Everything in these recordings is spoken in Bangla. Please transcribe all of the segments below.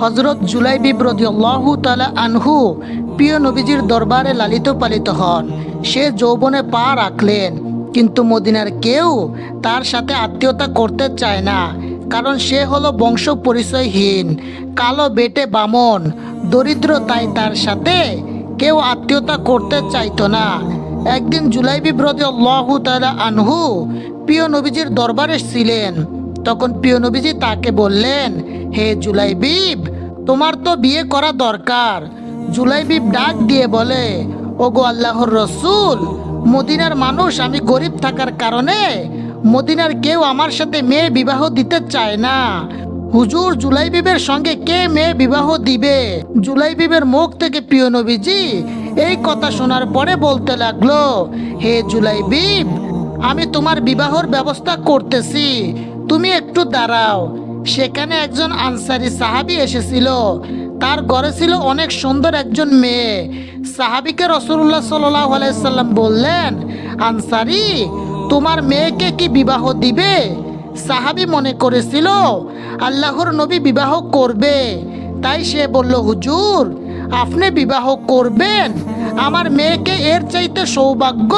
হজরত জুলাইবিব রদিয়াল্লাহু তালা আনহু প্রিয় নবীজির দরবারে লালিত পালিত হন। সে যৌবনে পা রাখলেন, কিন্তু মদিনার কেউ তার সাথে আত্মীয়তা করতে চায় না, কারণ সে হলো বংশ পরিচয়হীন, কালো বেটে বামন, দরিদ্র তাই তার সাথে কেউ আত্মীয়তা করতে চাইতো না। একদিন জুলাইবিব রদিয়াল্লাহু তালা আনহু প্রিয় নবীজির দরবারে ছিলেন। তখন প্রিয় নবীজি তাকে বললেন, হে জুলাই জুলাইবিব, তোমার তো বিয়ে করা দরকার। জুলাই জুলাইবিব ডাক দিয়ে বলে, ওগো আল্লাহর রসুল, মদিনার মানুষ আমি গরিব থাকার কারণে মদিনার কেউ আমার সাথে মেয়ে বিবাহ দিতে চায় না। হুজুর জুলাই জুলাইবিবের সঙ্গে কে মেয়ে বিবাহ দিবে? জুলাই জুলাইবিবের মুখ থেকে প্রিয় নবীজি এই কথা শোনার পরে বলতে লাগল, হে জুলাই জুলাইবিব, আমি তোমার বিবাহর ব্যবস্থা করতেছি। তুমি একটু দাঁড়াও। সেখানে একজন আনসারি সাহাবি এসেছিল। তার ঘরে ছিল অনেক সুন্দর একজন মেয়ে। সাহাবিকে রসুল্লাহ সাল্লাম বললেন, আনসারি, তোমার মেয়েকে কি বিবাহ দিবে? সাহাবি মনে করেছিল, আল্লাহর নবী বিবাহ করবে। তাই সে বলল, হুজুর, আপনি বিবাহ করবেন। আমার মেয়েকে এর চাইতে সৌভাগ্য,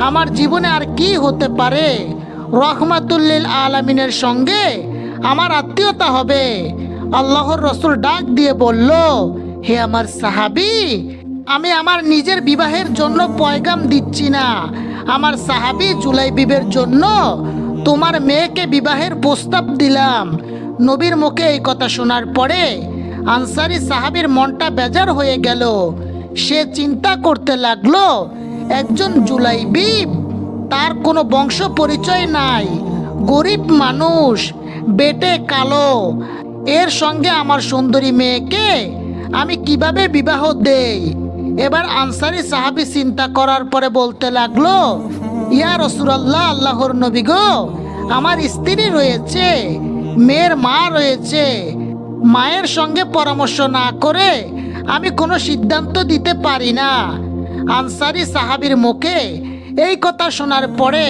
আমার জীবনে আর কি হতে পারে? রহমাতুল্লিল আলামিনের সঙ্গে আমার আত্মীয়তা হবে। আল্লাহর রসুল ডাক দিয়ে বলল, হে আমার সাহাবি, আমি আমার নিজের বিবাহের জন্য পয়গাম দিচ্ছি না। আমার সাহাবি জুলাই বিবের জন্য তোমার মেয়েকে বিবাহের প্রস্তাব দিলাম। নবীর মুখে এই কথা শোনার পরে আনসারি সাহাবির মনটা বেজার হয়ে গেল। সে চিন্তা করতে লাগল, একজন জুলাইবিব তার কোনো বংশ পরিচয় নাই। গরিব মানুষ, বেটে কালো। এর সঙ্গে আমার সুন্দরী মেয়েকে আমি কীভাবে বিবাহ দেই? এবার আনসারি সাহাবি চিন্তা করার পরে বলতে লাগল, ইয়া রসুরাল্লাহ আল্লাহর নবী গো, আমার স্ত্রী রয়েছে, মেয়ের মা রয়েছে। মায়ের সঙ্গে পরামর্শ না করে আমি কোনো সিদ্ধান্ত দিতে পারি না। আনসারি সাহাবির মুখে এই কথা শোনার পরে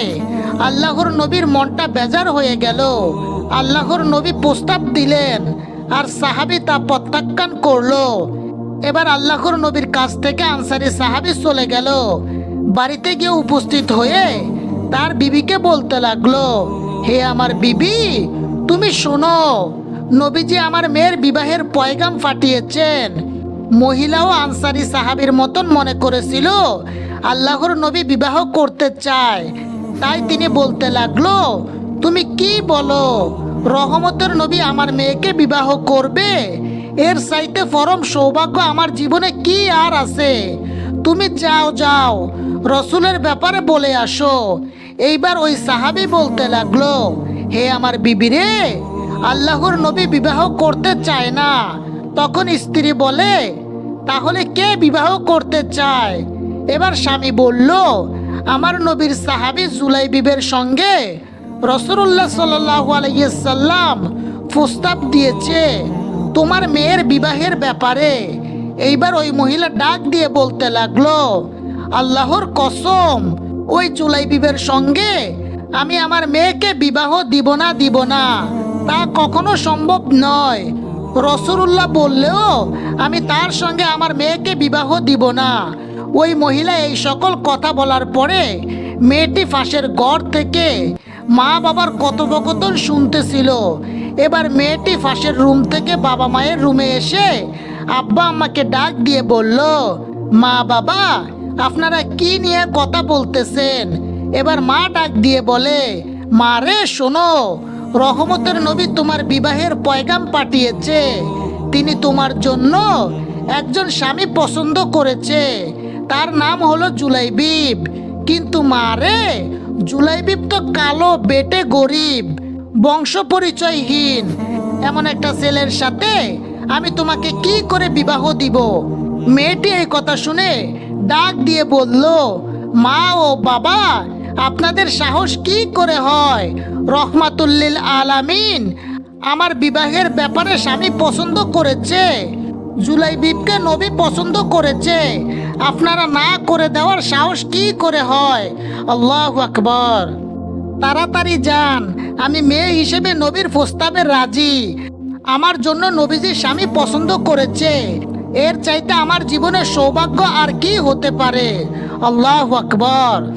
আল্লাহর নবীর মনটা বেজার হয়ে গেল। আল্লাহর নবী প্রস্তাব দিলেন আর সাহাবি তা প্রত্যাখ্যান করল। এবার আল্লাহর নবীর কাছ থেকে আনসারি সাহাবি চলে গেল। বাড়িতে গিয়ে উপস্থিত হয়ে তার বিবিকে বলতে লাগল, হে আমার বিবি, তুমি শোনো, নবীজি আমার মেয়ের বিবাহের পয়গাম ফাটিয়েছেন। মহিলাও আনসারি সাহাবির মতন মনে করেছিল আল্লাহর নবী বিবাহ করতে চায়। তাই তিনি বলতে লাগল, তুমি কি বলো? রহমতের নবী আমার মেয়েকে বিবাহ করবে? এর সাইতে ফরম সৌভাগ্য আমার জীবনে কি আর আছে? তুমি যাও যাও, রসুলের ব্যাপারে বলে আসো। এইবার ওই সাহাবি বলতে লাগল, হে আমার বিবি রে, আল্লাহর নবী বিবাহ করতে চায় না। তখন স্ত্রী বলে, তাহলে কে বিবাহ করতে চায়? এবার স্বামী বলল, আমার নবীর সাহাবি জুলাই বিবের সঙ্গে রসুল্লাহ সাল্লাহ আলাইসাল্লাম প্রস্তাব দিয়েছে, তোমার মেয়ের বিবাহের ব্যাপারে। এইবার ওই মহিলা ডাক দিয়ে বলতে লাগল, আল্লাহর কসম, ওই চুলাই বিবের সঙ্গে আমি আমার মেয়েকে বিবাহ দিব না দিব না। তা কখনো সম্ভব নয়। রসুল্লাহ বললেও, আমি তার সঙ্গে আমার মেয়েকে বিবাহ দিব না। ওই মহিলা এই সকল কথা বলার পরে মেয়েটি ফাঁসের গড় থেকে মা বাবার কথোপকথন শুনতেছিল। এবার মেয়েটি ফাঁসের রুম থেকে বাবা মায়ের রুমে এসে আব্বা আমাকে ডাক দিয়ে বলল, মা বাবা, আপনারা কি নিয়ে কথা বলতেছেন? এবার মা ডাক দিয়ে বলে, মা রে, শোনো, রহমতের নবী তোমার বিবাহের পয়গাম পাঠিয়েছে। তিনি তোমার জন্য একজন স্বামী পছন্দ করেছে। তার নাম হলো জুলাইবিব কিন্তু মা রে জুলাইবিব তো কালো, বেটে গরিব, বংশ পরিচয়হীন। এমন একটা ছেলের সাথে আমি তোমাকে কি করে বিবাহ দিব? মেয়েটি এই কথা শুনে ডাক দিয়ে বলল, মা ও বাবা, আপনাদের সাহস কি করে হয়? রহমাতুল্লিল আলামিন, আমার বিবাহের ব্যাপারে স্বামী পছন্দ করেছে। জুলাই বিবকে নবী পছন্দ করেছে। আপনারা না করে দেওয়ার সাহস কি করে হয়? আল্লাহ আকবর। তাড়াতাড়ি যান, আমি মেয়ে হিসেবে নবীর প্রস্তাবে রাজি। আমার জন্য নবীজি স্বামী পছন্দ করেছে। এর চাইতে আমার জীবনের সৌভাগ্য আর কি হতে পারে? আল্লাহ আকবর।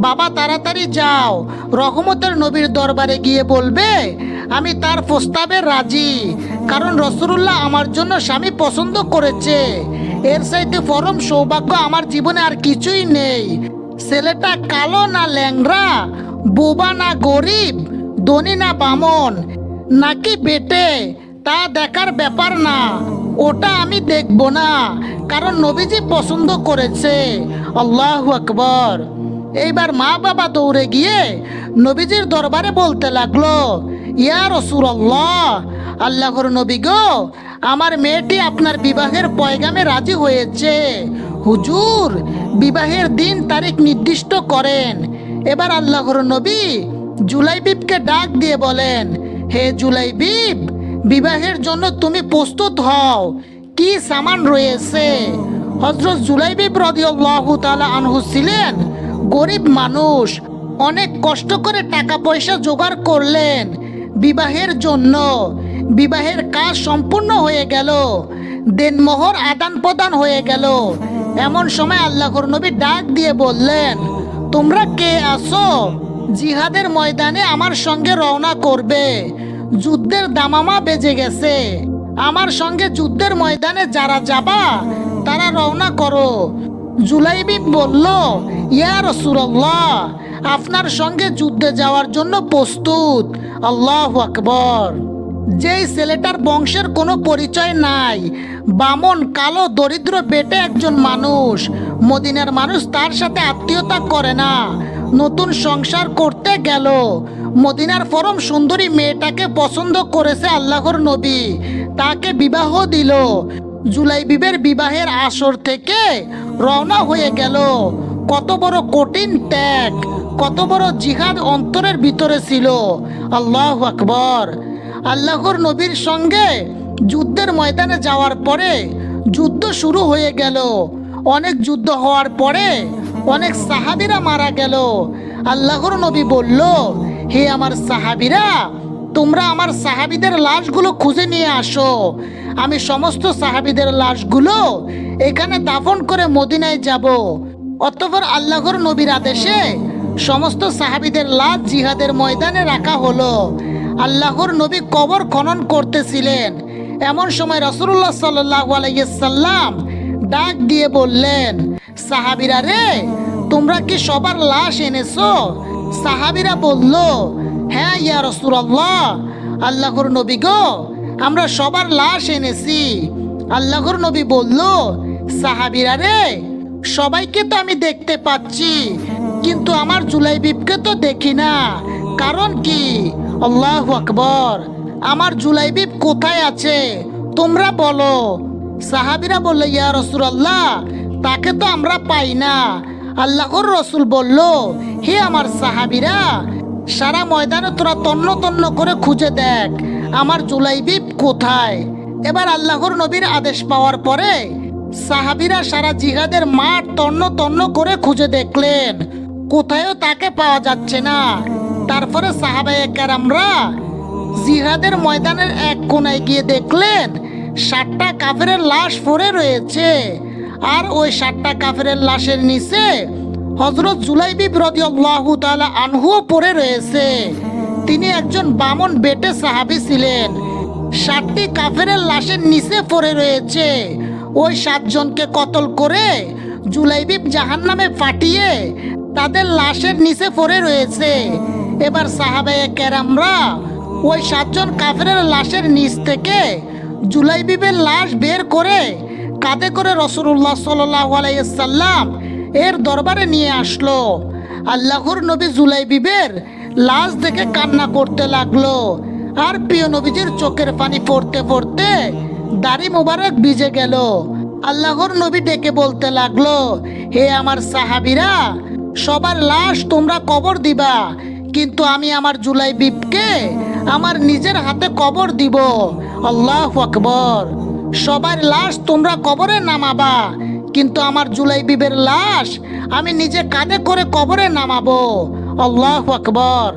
বাবা, তাড়াতাড়ি যাও। রহমতের নবীর দরবারে গিয়ে বলবে, আমি তার প্রস্তাবে রাজি। কারণ রসুল্লাহ আমার জন্য স্বামী পছন্দ করেছে। এর সাইতে পরম সৌভাগ্য আমার জীবনে আর কিছুই নেই। ছেলেটা কালো না ল্যাংরা বোবা না গরিব, ধনী না বামন, নাকি বেটে, তা দেখার ব্যাপার না। ওটা আমি দেখব না, কারণ নবীজি পছন্দ করেছে। আল্লাহ আকবর। এইবার মা বাবা দৌড়ে গিয়ে নবীজির দরবারে বলতে লাগল, ইয়া রসুল আল্লাহ আল্লাহর নবী গো, আমার মেয়েটি আপনার বিবাহের পয়গামে রাজি হয়েছে। হুজুর, বিবাহের দিন তারিখ নির্দিষ্ট করেন। এবার আল্লাহর নবী জুলাইবিবকে ডাক দিয়ে বলেন, হে জুলাইবিব বিবাহের জন্য তুমি প্রস্তুত হও। কি সামান রয়েছে? হজরত জুলাইবিব রদিয়াল্লাহু তাআলা আনহু ছিলেন গরিব মানুষ। অনেক কষ্ট করে টাকা পয়সা জোগাড় করলেন বিবাহের জন্য। বিবাহের কাজ সম্পূর্ণ হয়ে গেল। দেনমোহর আদান প্রদান হয়ে গেল। এমন সময় আল্লাহর নবী ডাক দিয়ে বললেন, তোমরা কে আসো জিহাদের ময়দানে আমার সঙ্গে রওনা করবে। যুদ্ধের দামামা বেজে গেছে। আমার সঙ্গে যুদ্ধের ময়দানে যারা যাবা, তারা রওনা করো। জুলাইবি বলল, ইয়া রসুল্লাহ আপনার সঙ্গে যুদ্ধে যাওয়ার জন্য প্রস্তুত। আল্লাহ আকবর। যেই ছেলেটার বংশের কোনো পরিচয় নাই। বামন কালো দরিদ্র বেটে একজন মানুষ। মদিনার মানুষ তার সাথে আত্মীয়তা করে না। নতুন সংসার করতে গেল। মদিনার ফরম সুন্দরী মেয়েটাকে পছন্দ করেছে আল্লাহর নবী। তাকে বিবাহ দিল। জুলাই বিবের বিবাহের আসর থেকে রওনা হয়ে গেল। কত বড় কঠিন ত্যাগ, কত বড় জিহাদ অন্তরের ভিতরে ছিল। আল্লাহ আকবর। আল্লাহর নবীর সঙ্গে যুদ্ধের ময়দানে যাওয়ার পরে যুদ্ধ শুরু হয়ে গেল। অনেক যুদ্ধ হওয়ার পরে অনেক সাহাবিরা মারা গেল। আল্লাহর নবী বলল, হে আমার সাহাবিরা, তোমরা আমার সাহাবিদের লাশগুলো খুঁজে নিয়ে আসো। আমি সমস্ত সাহাবিদের লাশগুলো এখানে দাফন করে মদিনায় যাব। অতঃপর আল্লাহর নবীর আদেশে সমস্ত সাহাবিদের লাশ জিহাদের ময়দানে রাখা হলো। আল্লাহর নবী কবর খনন করতেছিলেন। এমন সময় রসুল্লাহ সাল্লাহ আলাইসাল্লাম ডাক দিয়ে বললেন, সাহাবিরা রে, তোমরা কি সবার লাশ এনেছো? সাহাবিরা বলল হ্যাঁ ইয়া রসুল্লাহ আল্লাহর নবী গো, আমরা সবার লাশ এনেছি। আল্লাহর নবী বলল, সাহাবিরা রে, সবাইকে তো আমি দেখতে পাচ্ছি, কিন্তু আমার জুলাইবিবকে তো দেখি না। কারণ কি? আল্লাহ আকবর। আমার জুলাইবিব কোথায় আছে? তোমরা বলো। সাহাবিরা বলল, ইয়া রসুল আল্লাহ তাকে তো আমরা পাই না। আল্লাহর রসুল বলল, হে আমার সাহাবিরা, সারা ময়দানে তোরা তন্ন তন্ন করে খুঁজে দেখ, আমার জুলাইবিব কোথায়? এবার আল্লাহর নবীর আদেশ পাওয়ার পরে সাহাবিরা সারা জিহাদের মাঠ তন্ন তন্ন করে খুঁজে দেখলেন। কোথায়ও তাকে পাওয়া যাচ্ছে না। তারপরে সাহাবায়ে কেরামরা জিহাদের ময়দানের এক কোনায় গিয়ে দেখলেন ষাটটা কাফেরের লাশ পড়ে রয়েছে। আর ওই ষাটটা কাফেরের লাশের নিচে হজরত জুলাইবি রদিয়াল্লাহু তাআলা আনহুও পড়ে রয়েছে। তিনি একজন বামন বেটে সাহাবী ছিলেন। ষাটটি কাফেরের লাশের নিচে পড়ে রয়েছে। ওই সাতজনকে কতল করে জুলাইবিব জাহান্নামে ফাটিয়ে তাদের লাশের নিচে পড়ে রয়েছে। এবার সাহাবায়ে কেরামরা ওই সাতজন কাফেরের লাশের নিচ থেকে জুলাইবিবের লাশ বের করে কাঁধে করে রসুল্লাহ সাল্লাম এর দরবারে নিয়ে আসলো। আল্লাহর নবী জুলাইবিবের লাশ দেখে কান্না করতে লাগল। আর প্রিয় নবীজির চোখের পানি পড়তে পড়তে দাড়ি মোবারক ভিজে গেল। আল্লাহর নবী ডেকে বলতে লাগল, হে আমার সাহাবিরা, সবার লাশ তোমরা কবর দিবা। কিন্তু আমি আমার জুলাই বিপকে আমার নিজের হাতে কবর দিব। আল্লাহ আকবর। সবার লাশ তোমরা কবরে নামাবা, কিন্তু আমার জুলাই বিবের লাশ আমি নিজে কাঁধে করে কবরে নামাবো। আল্লাহ আকবর।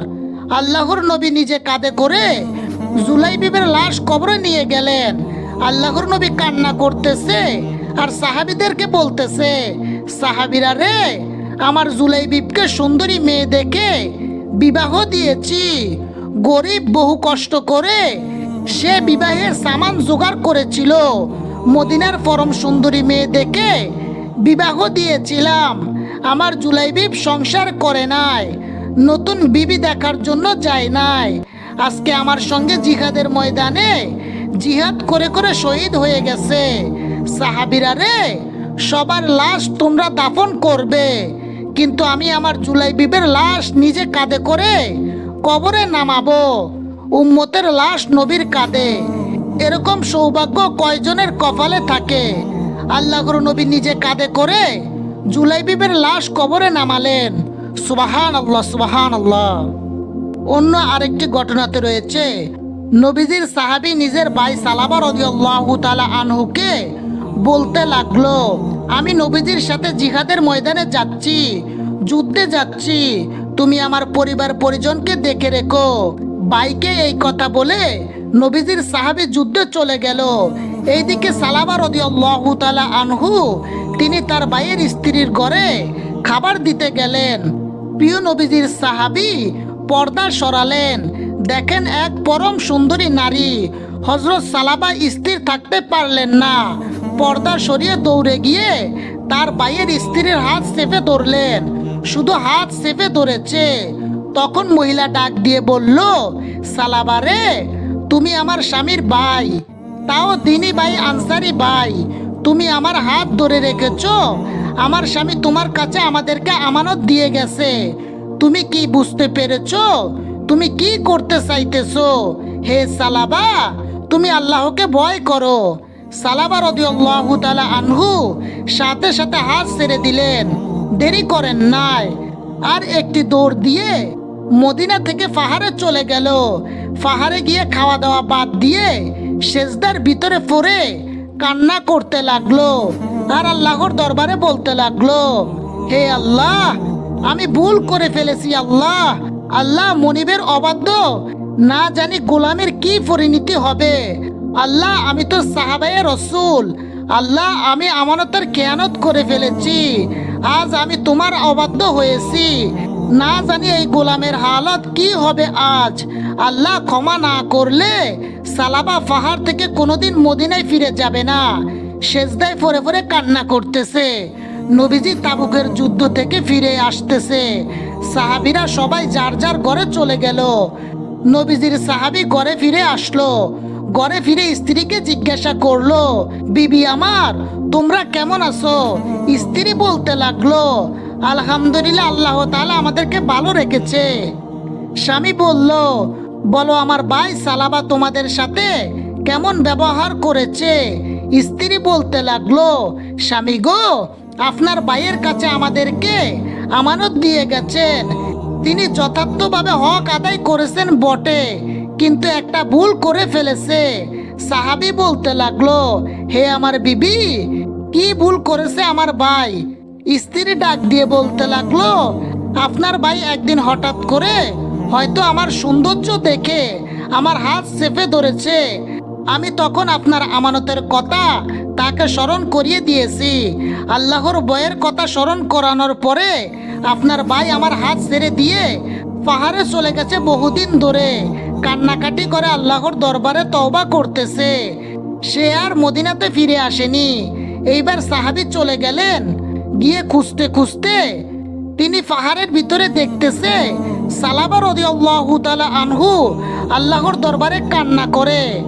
আল্লাহর নবী নিজে কাঁধে করে জুলাই বিবের লাশ কবরে নিয়ে গেলেন। আল্লাহর নবী কান্না করতেছে আর সাহাবিদেরকে বলতেছে, সাহাবিরা রে, আমার জুলাই বিবকে সুন্দরী মেয়ে দেখে বিবাহ দিয়েছি। গরিব বহু কষ্ট করে সে বিবাহের সামান জোগাড় করেছিল। মদিনার পরম সুন্দরী মেয়ে দেখে বিবাহ দিয়েছিলাম। আমার জুলাইবিব সংসার করে নাই। নতুন বিবি দেখার জন্য যায় নাই। আজকে আমার সঙ্গে জিহাদের ময়দানে জিহাদ করে করে শহীদ হয়ে গেছে। সাহাবিরা রে, সবার লাশ তোমরা দাফন করবে। কিন্তু আমি আমার জুলাইবিবের লাশ নিজে কাঁধে করে কবরে নামাবো। উম্মতের লাশ নবীর কাঁধে। এরকম সৌভাগ্য কয়জনের কপালে থাকে? আল্লাহর নবী নিজে কাঁধে করে জুলাইবিবের লাশ কবরে নামালেন। সুবাহান আল্লাহ সুবাহান আল্লাহ অন্য আরেকটি ঘটনাতে রয়েছে। নবীজির সাহাবী নিজের ভাই সালাবা রদিয়াল্লাহু তাআলা আনহুকে বলতে লাগল আমি নবীজির সাথে জিহাদের ময়দানে যাচ্ছি, যুদ্ধে যাচ্ছি। তুমি আমার পরিবার পরিজনকে দেখে রেখো। বাইকে এই কথা বলে নবীজির সাহাবী যুদ্ধে চলে গেল। এইদিকে সালাবা রদিয়াল্লাহু তাআলা আনহু, তিনি তার ভাইয়ের স্ত্রীর ঘরে খাবার দিতে গেলেন। প্রিয় নবীজির সাহাবী পর্দা সরালেন। দেখেন এক পরম সুন্দরী নারী হজরত সালাবা স্থির থাকতে পারলেন না। পর্দা সরিয়ে দৌড়ে গিয়ে তার ভাইয়ের স্ত্রীর হাত চেপে ধরলেন। শুধু হাত চেপে ধরেছে। তখন মহিলা ডাক দিয়ে বলল সালাবারে তুমি আমার স্বামীর ভাই। তাও দিনী ভাই, আনসারি ভাই। তুমি আমার হাত ধরে রেখেছো। আমার স্বামী তোমার কাছে আমাদেরকে আমানত দিয়ে গেছে। তুমি কি বুঝতে পেরেছ? তুমি কি করতে চাইতেছো? হে সালাবা, তুমি আল্লাহকে ভয় করো। সালাবা রদিয়াল্লাহু তাআলা আনহু সাথে সাথে হাত ছেড়ে দিলেন। দেরি করেন নাই। আর একটি দৌড় দিয়ে মদিনা থেকে পাহাড়ে চলে গেল। পাহাড়ে গিয়ে খাওয়া দাওয়া বাদ দিয়ে সেজদার ভিতরে পড়ে কান্না করতে লাগল আর আল্লাহর দরবারে বলতে লাগল, হে আল্লাহ, আমি ভুল করে ফেলেছি আল্লাহ। আল্লাহ মনিবের অবাধ্য। না জানি গোলামের কি পরিণতি হবে। আল্লাহ, আমি তো সাহাবায়ে রসুল। আল্লাহ, আমি আমানতের খেয়ানত করে ফেলেছি। আজ আমি তোমার অবাধ্য হয়েছি। না জানি এই গোলামের হালত কি হবে আজ। আল্লাহ ক্ষমা না করলে সালাবা পাহাড় থেকে কোনোদিন মদিনায় ফিরে যাবে না। সেজদায় ফরে ফরে কান্না করতেছে। নবীজি তাবুকের যুদ্ধ থেকে ফিরে আসতেছে। সাহাবিরা সবাই যার যার ঘরে চলে গেল। নবীজির সাহাবি ঘরে ফিরে আসলো। ঘরে ফিরে স্ত্রীকে জিজ্ঞাসা করল, বিবি আমার, তোমরা কেমন আছো? স্ত্রী বলতে লাগল, আলহামদুলিল্লাহ, আল্লাহ তাআলা আমাদেরকে ভালো রেখেছে। স্বামী বলল, বলো, আমার ভাই সালাবা তোমাদের সাথে কেমন ব্যবহার করেছে? স্ত্রী বলতে লাগল, স্বামী গো, আপনার ভাইয়ের কাছে আমাদেরকে আমানত দিয়ে গেছেন। তিনি যথার্থভাবে হক আদায় করেছেন বটে। কিন্তু একটা ভুল করে ফেলেছে। সাহাবি বলতে লাগল, হে আমার বিবি, কি ভুল করেছে আমার ভাই? স্ত্রী ডাক দিয়ে বলতে লাগল, আপনার ভাই একদিন হঠাৎ করে হয়তো আমার সৌন্দর্য দেখে আমার হাত চেপে ধরেছে। আমি তখন আপনার আমানতের কথা তাকে স্মরণ করিয়ে দিয়েছি। আল্লাহর বয়ের কথা স্মরণ করানোর পরে আপনার ভাই আমার হাত ছেড়ে দিয়ে পাহাড়ে চলে গেছে বহুদিন ধরে। কান্নাকাটি করে আল্লাহর দরবারে তওবা করতেছে। সে আর মদিনাতে ফিরে আসেনি। এইবার সাহাবি চলে গেলেন। গিয়ে খুঁজতে খুঁজতে তিনি পাহাড়ের ভিতরে দেখতেছে সালাবা রদিয়াল্লাহু তাআলা আনহু আল্লাহর দরবারে কান্না করে।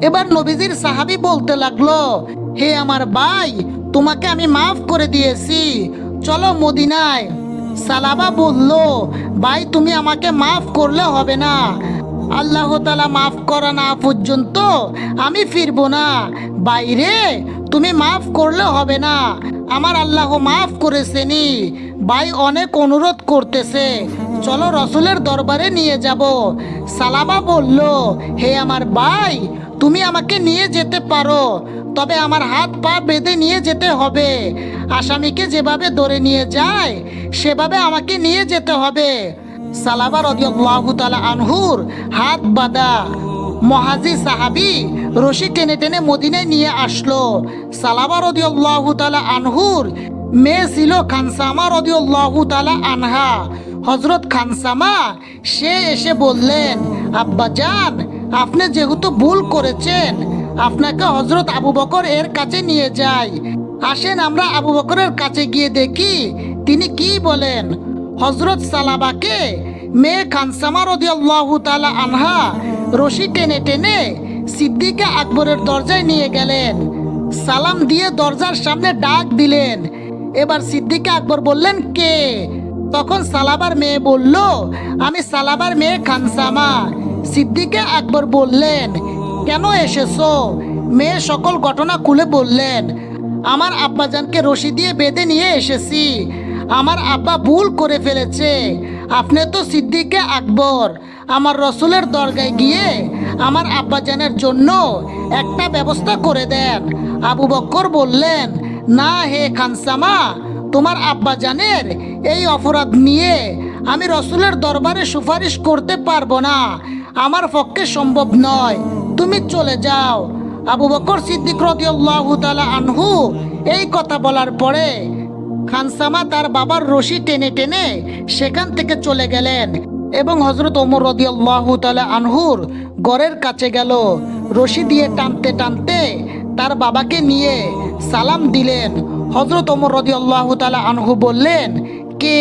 এবার নবীজির সাহাবি বলতে লাগল, হে আমার ভাই, তোমাকে আমি মাফ করে দিয়েছি। চলো মদিনায়। সালাবা বলল, ভাই, তুমি আমাকে মাফ করলে হবে না। আল্লাহ তালা মাফ করা না পর্যন্ত আমি ফিরবো না। বাইরে তুমি মাফ করলে হবে না। আমার আল্লাহ মাফ করেছেনি ভাই অনেক অনুরোধ করতেছে। চলো রসুলের দরবারে নিয়ে যাব। সালাবা বলল, হে আমার ভাই, তুমি আমাকে নিয়ে যেতে পারো। তবে আমার হাত পা বেঁধে নিয়ে যেতে হবে। আসামিকে যেভাবে ধরে নিয়ে যায়, সেভাবে আমাকে নিয়ে যেতে হবে। সালাবা রদিয়াল্লাহু আনহুর হাত বাঁধা। মহাজি সাহাবি রশি টেনে টেনে মদিনায় নিয়ে আসলো। সালাবা রদিয়াল্লাহু আনহুর মেয়ে ছিল খানসামা রদিয়াল্লাহু আনহা। হজরত খানসামা, সে এসে বললেন, আব্বা জান, আপনি যেহেতু ভুল করেছেন, আপনাকে হজরত আবু বকর এর কাছে নিয়ে যাই। আসেন আমরা আবু বকরের কাছে গিয়ে দেখি, তিনি কি বলেন? হজরত সালাবাকে মেয়ে খানসামা রদিয়াল্লাহু তালা আনহা রশি টেনে টেনে সিদ্দিকে আকবরের দরজায় নিয়ে গেলেন। সালাম দিয়ে দরজার সামনে ডাক দিলেন। এবার সিদ্দিকে আকবর বললেন, কে? তখন সালাবার মেয়ে বলল, আমি সালাবার মেয়ে খানসামা। সিদ্দিকে আকবর বললেন, কেন এসেছ? মেয়ে সকল ঘটনা খুলে বললেন, আমার আব্বাজানকে রশি দিয়ে বেঁধে নিয়ে এসেছি। আমার আব্বা ভুল করে ফেলেছে। আপনি তো সিদ্দিকে আকবর। আমার রসুলের দরগায় গিয়ে আমার আব্বাজানের জন্য একটা ব্যবস্থা করে দেন। আবু বক্কর বললেন, না হে খানসামা, তোমার আব্বাজানের এই অপরাধ নিয়ে আমি রসুলের দরবারে সুপারিশ করতে পারব না। আমার পক্ষে সম্ভব নয়। তুমি চলে যাও। আবু বকর সিদ্দিক রদিয়াল্লাহু তাআলা আনহু এই কথা বলার পরে খানসামা তার বাবার রশি টেনে টেনে সেখান থেকে চলে গেলেন এবং হজরত ওমর রদিয়াল্লাহু আনহুর গড়ের কাছে গেল। রশি দিয়ে টানতে টানতে তার বাবাকে নিয়ে সালাম দিলেন। হজরত ওমর রদিয়াল্লাহু আনহু বললেন, কে?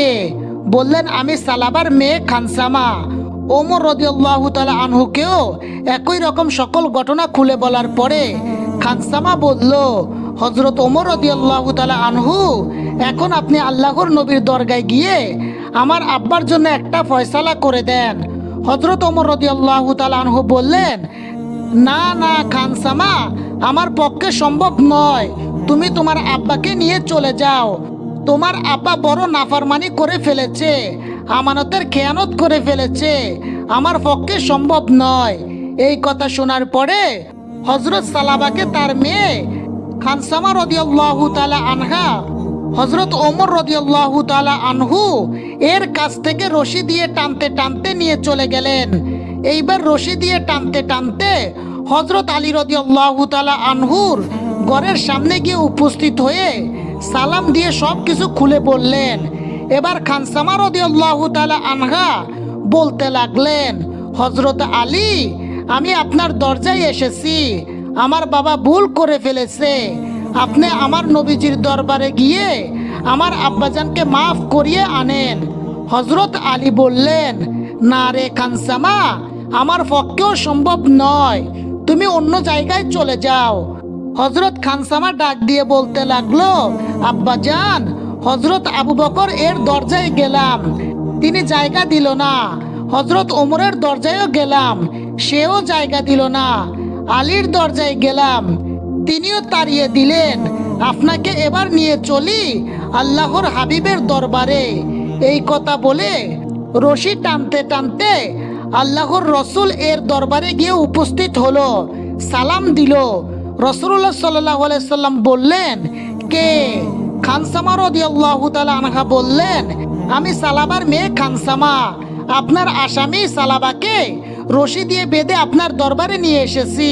বললেন, আমি সালাবার মেয়ে খানসামা। ওমর রদিয়াল্লাহু তাআলা আনহুকেও একই রকম সকল ঘটনা খুলে বলার পরে খানসামা বলল হজরত ওমর রদিয়াল্লাহু আনহু এখন আপনি আল্লাহর নবীর দরগায় গিয়ে আমার আব্বার জন্য একটা ফয়সালা করে দেন। হজরত ওমর রদিয়াল্লাহু তাআলা আনহু বললেন, না না, খানসামা, আমার পক্ষে সম্ভব নয়। তুমি তোমার আব্বাকে নিয়ে চলে যাও। তোমার আব্বা বড় নাফারমানি করে ফেলেছে, আমানতের খেয়ানত করে ফেলেছে। আমার পক্ষে সম্ভব নয়। এই কথা শোনার পরে হজরত সালাবাকে তার মেয়ে খানসামা রদিয়াল্লাহু তাআলা আনহা হজরত ওমর রদিয়াল্লাহু তালা আনহু এর কাছ থেকে রশি দিয়ে টানতে টানতে নিয়ে চলে গেলেন। এইবার রশি দিয়ে টানতে টানতে হজরত আলী রদিয়াল্লাহু তালা আনহুর ঘরের সামনে গিয়ে উপস্থিত হয়ে সালাম দিয়ে সব কিছু খুলে বললেন। এবার খানসামা রদিয়াল্লাহু তালা আনহা বলতে লাগলেন হজরত আলী, আমি আপনার দরজায় এসেছি। আমার বাবা ভুল করে ফেলেছে। আপনি আমার নবীজির দরবারে গিয়ে আমার আব্বাজানকে মাফ করিয়ে আনেন। হজরত আলী বললেন, না রে খানসামা, আমার পক্ষেও সম্ভব নয়। তুমি অন্য জায়গায় চলে যাও। হজরত খানসামা ডাক দিয়ে বলতে লাগল, আব্বাজান হজরত আবু বকর এর দরজায় গেলাম। তিনি জায়গা দিল না। হজরত ওমরের দরজায়ও গেলাম। সেও জায়গা দিল না। আলীর দরজায় গেলাম। তিনিও তাড়িয়ে দিলেন, আপনাকে এবার নিয়ে চলি আল্লাহর হাবিবের দরবারে। এই কথা বলে রশি টানতে টানতে আল্লাহর রসুল এর দরবারে গিয়ে উপস্থিত হলো, সালাম দিল। রসুল্লাহ সাল্লাহ সাল্লাম বললেন, কে? খানসামা রদিয়াল্লাহু তাআলা আনহা বললেন, আমি সালাবার মেয়ে খানসামা। আপনার আসামি সালাবাকে রশি দিয়ে বেঁধে আপনার দরবারে নিয়ে এসেছি।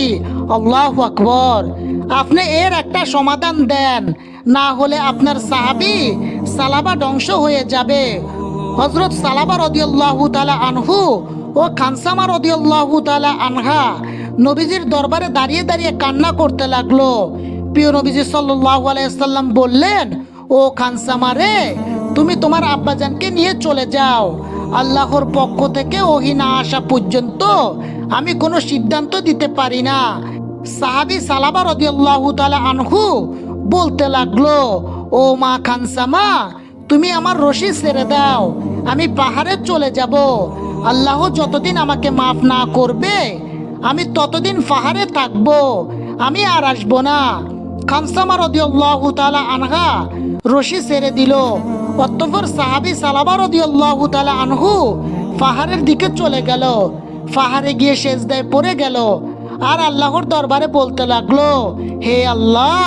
আল্লাহ আকবর। আপনি এর একটা সমাধান দেন, না হলে আপনার সাহাবি সালাবা ধ্বংস হয়ে যাবে। হজরত সালাবা রদিয়াল্লাহু তাআলা আনহু ও খানসামা রদিয়াল্লাহু তাআলা আনহা নবীজির দরবারে দাঁড়িয়ে দাঁড়িয়ে কান্না করতে লাগল। প্রিয় নবীজি সাল্লাল্লাহু আলাইসাল্লাম বললেন, ও খানসামা রে, তুমি তোমার আব্বাজানকে নিয়ে চলে যাও। আল্লাহর পক্ষ থেকে ওহি না আসা পর্যন্ত আমি কোনো সিদ্ধান্ত দিতে পারি না। সাহাবি সালাবা রদিয়াল্লাহু তাআলা আনহু বলতে লাগল, ও মা খানসামা, তুমি আমার রশি ছেড়ে দাও, আমি পাহাড়ে চলে যাব। আল্লাহ যতদিন আমাকে মাফ না করবে, আমি ততদিন পাহাড়ে থাকব, আমি আর আসব না। খানসামা রদিয়াল্লাহু তাআলা আনহা রশি ছেড়ে দিল। অতঃপর সাহাবি সালাবা রদিয়াল্লাহু তাআলা আনহু পাহাড়ের দিকে চলে গেল। পাহাড়ে গিয়ে সেজদায় পড়ে গেল। আর আল্লাহর দরবারে বলতে লাগল, হে আল্লাহ,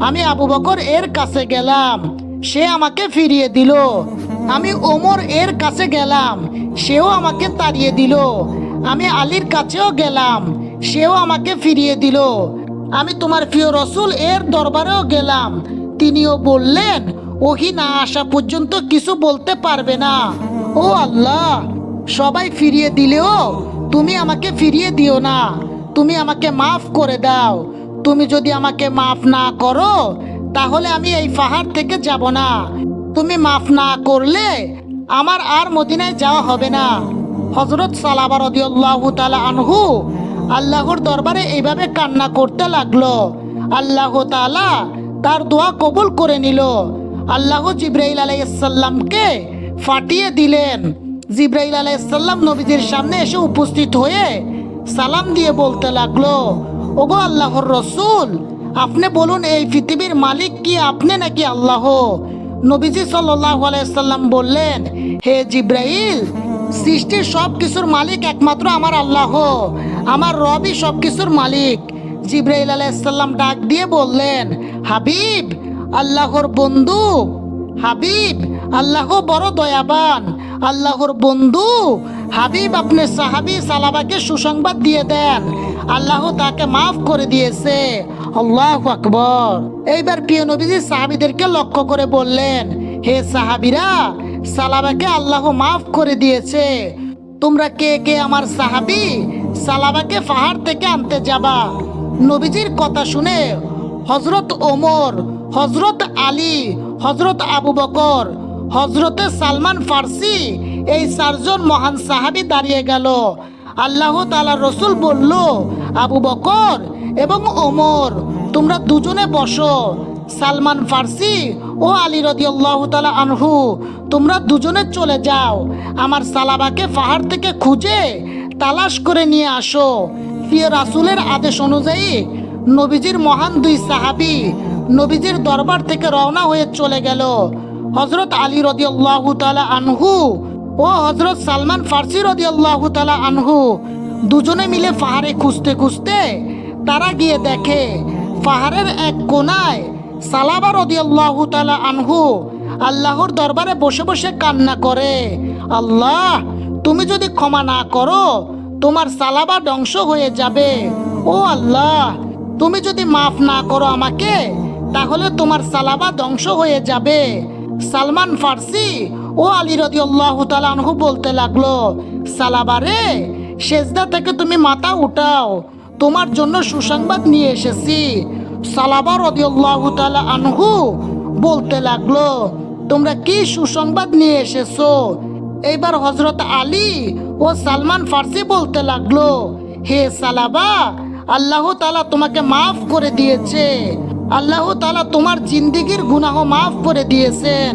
আমি আবু বকর এর কাছে গেলাম, সে আমাকে ফিরিয়ে দিল। আমি ওমর এর কাছে গেলাম, সেও আমাকে তাড়িয়ে দিল। আমি আলীর কাছেও গেলাম, সেও আমাকে ফিরিয়ে দিল। আমি তোমার প্রিয় রসুল এর দরবারেও গেলাম। তিনিও বললেন, ওহি না আসা পর্যন্ত কিছু বলতে পারবে না। ও আল্লাহ, সবাই ফিরিয়ে দিলেও তুমি আমাকে ফিরিয়ে দিও না। তুমি আমাকে মাফ করে দাও। তুমি যদি আমাকে মাফ না করো, তাহলে আমি এই পাহাড় থেকে যাব না। তুমি মাফ না করলে আমার আর মদিনায় যাওয়া হবে না। হজরত সালাবা রদিয়াল্লাহু তাআলা আনহু আল্লাহর দরবারে এইভাবে কান্না করতে লাগল। আল্লাহ তাআলা তার দোয়া কবুল করে নিল। আল্লাহ জিব্রাইল আলাইসাল্লামকে ফাটিয়ে দিলেন। জিব্রাইল আলাইসাল্লাম নবীজির সামনে এসে উপস্থিত হয়ে সালাম দিয়ে বলতে লাগল, ওগো আল্লাহর রসুল, আপনি বলুন এই পৃথিবীর মালিক কি আপনি নাকি আল্লাহ? নবীজি সাল্লাহ আলাইসাল্লাম বললেন, হে জিব্রাইল, সৃষ্টির সব কিছুর মালিক একমাত্র আমার আল্লাহ, আমার রবই সব কিছুর মালিক। জিব্রাইল আলাইসাল্লাম ডাক দিয়ে বললেন, হাবিব, আল্লাহর বন্ধু, হাবিব, আল্লাহ বড় দয়াবান, আল্লাহর বন্ধু হাবিব আপনি সাহাবি সালাবাকে সুসংবাদ দিয়ে দেন। আল্লাহ তাকে মাফ করে দিয়েছে। আল্লাহ আকবর। এইবার প্রিয় নবীজি সাহাবিদেরকে লক্ষ্য করে বললেন, হে সাহাবিরা, সালাবাকে আল্লাহ মাফ করে দিয়েছে। তোমরা কে কে আমার সাহাবি? সালাবাকে পাহাড় থেকে আনতে যাবা। নবীজির কথা শুনে হজরত ওমর হজরত আলী হজরত আবু বকর হজরতে সালমান ফার্সি এই চারজন মহান সাহাবি দাঁড়িয়ে গেল। আল্লাহ তালা রসুল বলল, আবু বকর এবং ওমর, তোমরা দুজনে বসো। সালমান ফার্সি ও আলী রদি আল্লাহ তালা আনহু, তোমরা দুজনে চলে যাও। আমার সালাবাকে পাহাড় থেকে খুঁজে তালাশ করে নিয়ে আসো। প্রিয় রাসুলের আদেশ অনুযায়ী নবীজির মহান দুই সাহাবি নবীজির দরবার থেকে রওনা হয়ে চলে গেল। হজরত আলী রদি আল্লাহ তালা আনহু ও হজরত সালমান ফার্সি রদি আল্লাহ তালা আনহু, দুজনে মিলে পাহাড়ে খুঁজতে খুঁজতে তারা গিয়ে দেখে, পাহাড়ের এক কোনায় সালাবা রদি আল্লাহ তালা আনহু আল্লাহর দরবারে বসে বসে কান্না করে, আল্লাহ, তুমি যদি ক্ষমা না করো, তোমার সালাবা ধ্বংস হয়ে যাবে। ও আল্লাহ, তুমি যদি মাফ না করো আমাকে, তাহলে তোমার সালাবা ধ্বংস হয়ে যাবে। সালমান ফার্সি ও আলী রদি আল্লাহ আনহু বলতে লাগল, সালাবারে, সেজদা থেকে তুমি মাথা উঠাও, তোমার জন্য সুসংবাদ নিয়ে এসেছি। সালাবা রদি আল্লাহ আনহু বলতে লাগল, তোমরা কি সুসংবাদ নিয়ে এসেছ? এইবার হজরত আলী ও সালমান ফার্সি বলতে লাগল, হে সালাবা, আল্লাহ তালা তোমাকে মাফ করে দিয়েছে। আল্লাহ তালা তোমার জিন্দিগির গুনাহ মাফ করে দিয়েছেন।